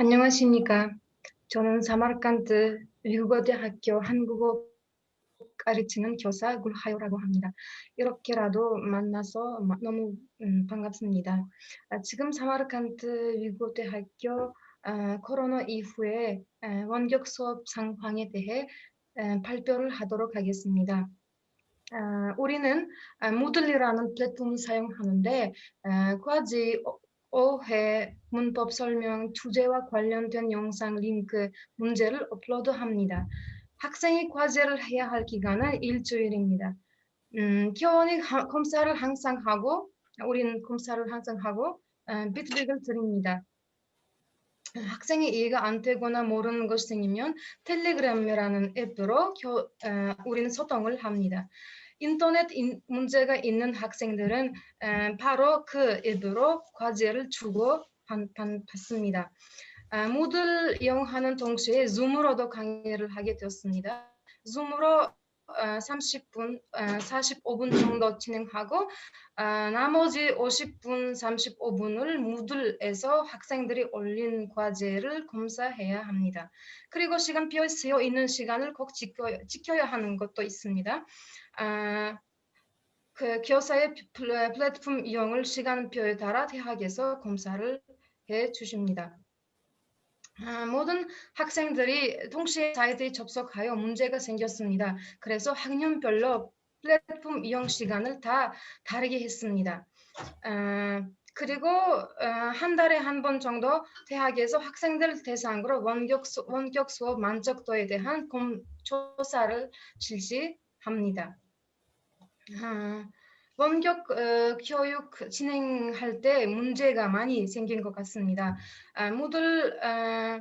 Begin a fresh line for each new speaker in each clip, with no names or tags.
안녕하십니까. 저는 사마르칸드 외국어대학교 한국어 가르치는 교사 굴하요라고 합니다. 이렇게라도 만나서 너무 음, 반갑습니다. 아, 지금 사마르칸드 외국어대학교 아, 코로나 이후에 아, 원격 수업 상황에 대해 발표를 하도록 하겠습니다. 우리는 무들리라는 플랫폼을 사용하는데 과지 5회 문법 설명 주제와 관련된 영상 링크 문제를 업로드합니다. 학생이 과제를 해야 할 기간은 일주일입니다. 음, 교원이 검사를 항상 하고 우리는 검사를 항상 하고 어, 피드백을 드립니다. 학생이 이해가 안 되거나 모르는 것이 생기면 텔레그램이라는 앱으로 교, 어, 우리는 소통을 합니다. 인터넷 문제가 있는 학생들은 바로 그 앱으로 과제를 주고 받습니다. 모듈 이용하는 동시에 줌으로도 강의를 하게 되었습니다. 줌으로 30분, 45분 정도 진행하고 나머지 50분, 35분을 무들에서 학생들이 올린 과제를 검사해야 합니다. 그리고 시간표에 쓰여 있는 시간을 꼭 지켜, 지켜 야 하는 것도 있습니다. 그 교사의 플랫폼 이용을 시간표에 따라 대학에서 검사를 해 주십니다. 아, 모든 학생들이 동시에 사이트에 접속하여 문제가 생겼습니다. 그래서 학년별로 플랫폼 이용 시간을 다 다르게 했습니다. 아, 그리고 어, 한 달에 한 번 정도 대학에서 학생들 대상으로 원격, 수, 원격 수업 만족도에 대한 검, 조사를 실시합니다. 아, 원격 어, 교육 진행할 때 문제가 많이 생긴 것 같습니다. 아, 모듈 아,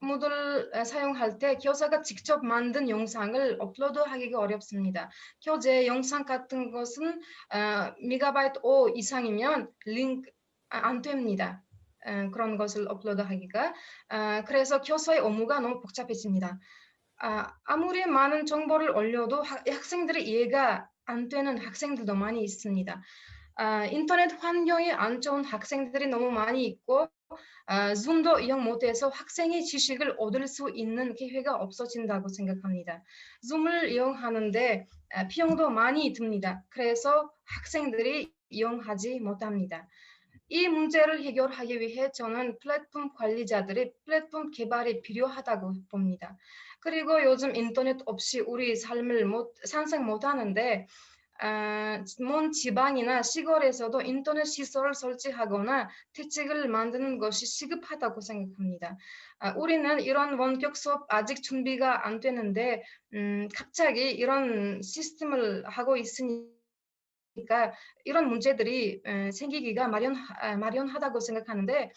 모듈 사용할 때 교사가 직접 만든 영상을 업로드하기가 어렵습니다. 교재 영상 같은 것은 아, 미가바이트 5 이상이면 링크 아, 안 됩니다. 아, 그런 것을 업로드하기가 아, 그래서 교사의 업무가 너무 복잡해집니다. 아, 아무리 많은 정보를 올려도 학, 학생들의 이해가 안 되는 학생들도 많이 있습니다. 아, 인터넷 환경이 안 좋은 학생들이 너무 많이 있고 아, 줌도 이용 못해서 학생의 지식을 얻을 수 있는 기회가 없어진다고 생각합니다. 줌을 이용하는데 아, 비용도 많이 듭니다. 그래서 학생들이 이용하지 못합니다. 이 문제를 해결하기 위해 저는 플랫폼 관리자들의 플랫폼 개발이 필요하다고 봅니다. 그리고 요즘 인터넷 없이 우리 삶을 못, 상상 못 하는데 아, 먼 지방이나 시골에서도 인터넷 시설을 설치하거나 대책을 만드는 것이 시급하다고 생각합니다. 아, 우리는 이런 원격 수업 아직 준비가 안 되는데 음, 갑자기 이런 시스템을 하고 있으니 그러니까 이런 문제들이 생기기가 마련, 아, 마련하다고 생각하는데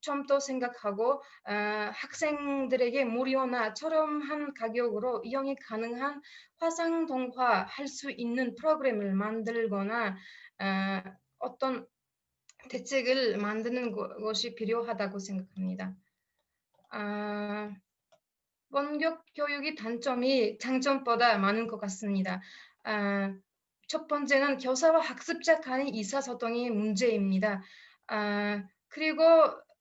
좀더 생각하고 어, 학생들에게 무료나 저렴한 가격으로 이용이 가능한 화상동화 할 수 있는 프로그램을 만들거나 어, 어떤 대책을 만드는 것이 필요하다고 생각합니다. 아, 원격 교육의 단점이 장점보다 많은 것 같습니다. 아, 첫 번째는 교사와 학습자 간의 의사소통이 문제입니다. 아, 그리고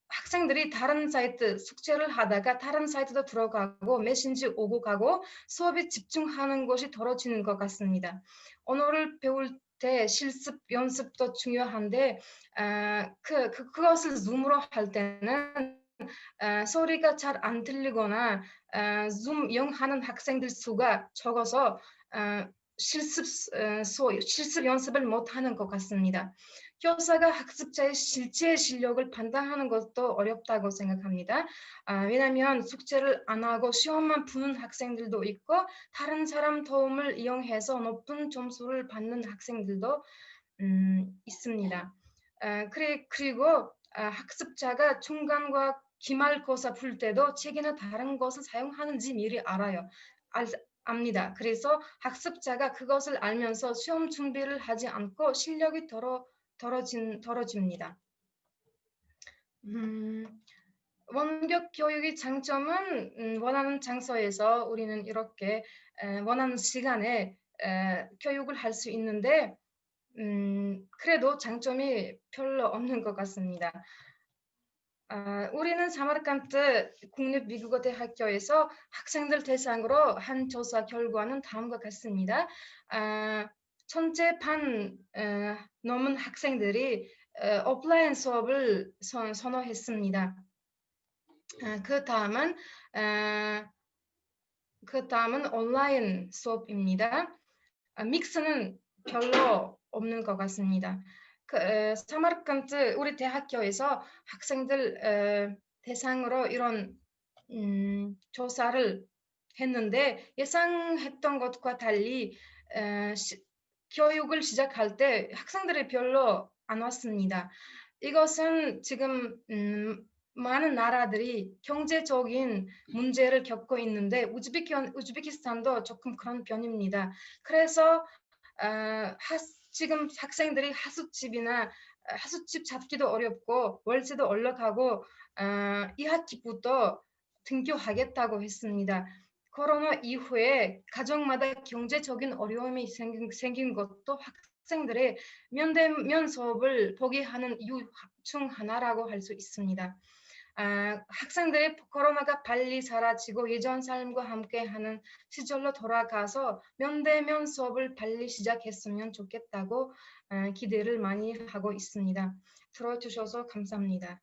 학생들이 다른 사이트 숙제를 하다가 다른 사이트도 들어가고 메신지 오고 가고 수업에 집중하는 것이 덜어지는 것 같습니다. 언어를 배울 때 실습 연습도 중요한데 아, 그, 그 그것을 줌으로 할 때는 아, 소리가 잘 안 들리거나 아, 줌 이용하는 학생들 수가 적어서 아, 실습, 소, 실습 연습을 못하는 것 같습니다. 교사가 학습자의 실제 실력을 판단하는 것도 어렵다고 생각합니다. 아, 왜냐하면 숙제를 안 하고 시험만 푸는 학생들도 있고 다른 사람 도움을 이용해서 높은 점수를 받는 학생들도 음, 있습니다. 아, 그래, 그리고 아, 학습자가 중간과 기말고사 풀 때도 책이나 다른 것을 사용하는지 미리 알아요. 알, 압니다. 그래서 학습자가 그것을 알면서 시험 준비를 하지 않고 실력이 덜어, 덜어진, 덜어집니다. 음, 원격 교육의 장점은 음, 원하는 장소에서 우리는 이렇게 에, 원하는 시간에 에, 교육을 할 수 있는데 음, 그래도 장점이 별로 없는 것 같습니다. 아, 우리는 사마르칸트 국립미국어 대학교에서 학생들 대상으로 한 조사 결과는 다음과 같습니다. 아, 천째 반 어, 넘은 학생들이 어, 오프라인 수업을 선, 선호했습니다. 아, 그 다음은 아, 그 다음은 온라인 수업입니다. 아, 믹스는 별로 없는 것 같습니다. 그, 에, 사마르칸트 우리 대학교에서 학생들 에, 대상으로 이런 음, 조사를 했는데 예상했던 것과 달리 에, 시, 교육을 시작할 때 학생들이 별로 안 왔습니다. 이것은 지금 음, 많은 나라들이 경제적인 문제를 겪고 있는데 우즈베키, 우즈베키스탄도 조금 그런 편입니다. 그래서 어, 하, 지금 학생들이 하숙집이나 하숙집 잡기도 어렵고 월세도 올라가고 어, 이 학기부터 등교하겠다고 했습니다. 코로나 이후에 가정마다 경제적인 어려움이 생긴, 생긴 것도 학생들의 면대면 수업을 포기하는 이유 중 하나라고 할 수 있습니다. 아, 학생들의 코로나가 빨리 사라지고 예전 삶과 함께하는 시절로 돌아가서 면대면 수업을 빨리 시작했으면 좋겠다고 아, 기대를 많이 하고 있습니다. 들어주셔서 감사합니다.